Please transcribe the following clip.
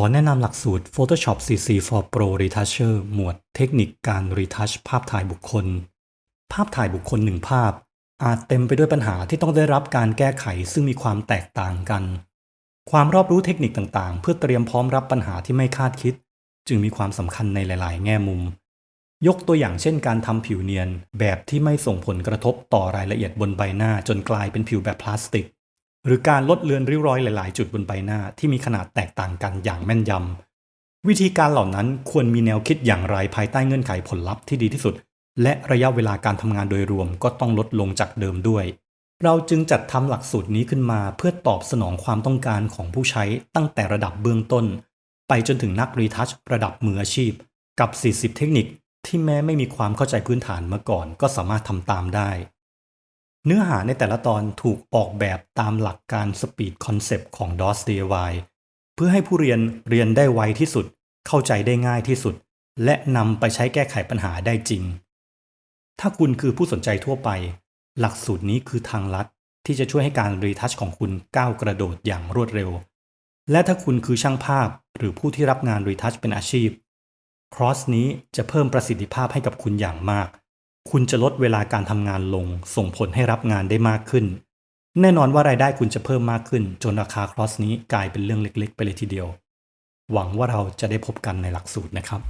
อแนะนำหลักสูตร Photoshop CC for Pro Retoucher หมวดเทคนิคการ retouch ภาพถ่ายบุคคล ภาพถ่ายบุคคลหนึ่งภาพ อาจเต็มไปด้วยปัญหาที่ต้องได้รับการแก้ไขซึ่งมีความแตกต่างกัน ความรอบรู้เทคนิคต่างๆ เพื่อเตรียมพร้อมรับปัญหาที่ไม่คาดคิด จึงมีความสำคัญในหลาย ๆ แง่มุม ยกตัวอย่างเช่น การทำผิวเนียนแบบที่ไม่ส่งผลกระทบต่อรายละเอียดบนใบหน้าจนกลายเป็นผิวแบบพลาสติก หรือการลดเลือนริ้วรอยหลาย ๆ จุดบนใบหน้าที่มีขนาดแตกต่างกันอย่างแม่นยำ วิธีการเหล่านั้นควรมีแนวคิดอย่างไรภายใต้เงื่อนไขผลลัพธ์ที่ดีที่สุด และระยะเวลาการทำงานโดยรวมก็ต้องลดลงจากเดิมด้วย เราจึงจัดทำหลักสูตรนี้ขึ้นมาเพื่อตอบสนองความต้องการของผู้ใช้ตั้งแต่ระดับเบื้องต้น ไปจนถึงนักรีทัชระดับมืออาชีพ กับ 40 เทคนิคที่แม้ไม่มีความเข้าใจพื้นฐานมาก่อน ก็สามารถทำตามได้ เนื้อหาในแต่ละตอนถูกออกแบบตามหลักการ Speed Concept ของ DOS DIY เพื่อให้ผู้เรียนเรียนได้ไวที่สุด เข้าใจได้ง่ายที่สุด และนำไปใช้แก้ไขปัญหาได้จริง ถ้าคุณคือผู้สนใจทั่วไป หลักสูตรนี้คือทางลัดที่จะช่วยให้การรีทัชของคุณก้าวกระโดดอย่างรวดเร็ว และถ้าคุณคือช่างภาพหรือผู้ที่รับงานรีทัชเป็นอาชีพ ครอสนี้จะเพิ่มประสิทธิภาพให้กับคุณอย่างมาก คุณจะลดเวลาการทำงานลง ส่งผลให้รับงานได้มากขึ้น แน่นอนว่ารายได้คุณจะเพิ่มมากขึ้น จนราคาครอสนี้กลายเป็นเรื่องเล็ก ๆ ไปเลยทีเดียว หวังว่าเราจะได้พบกันในหลักสูตรนะครับ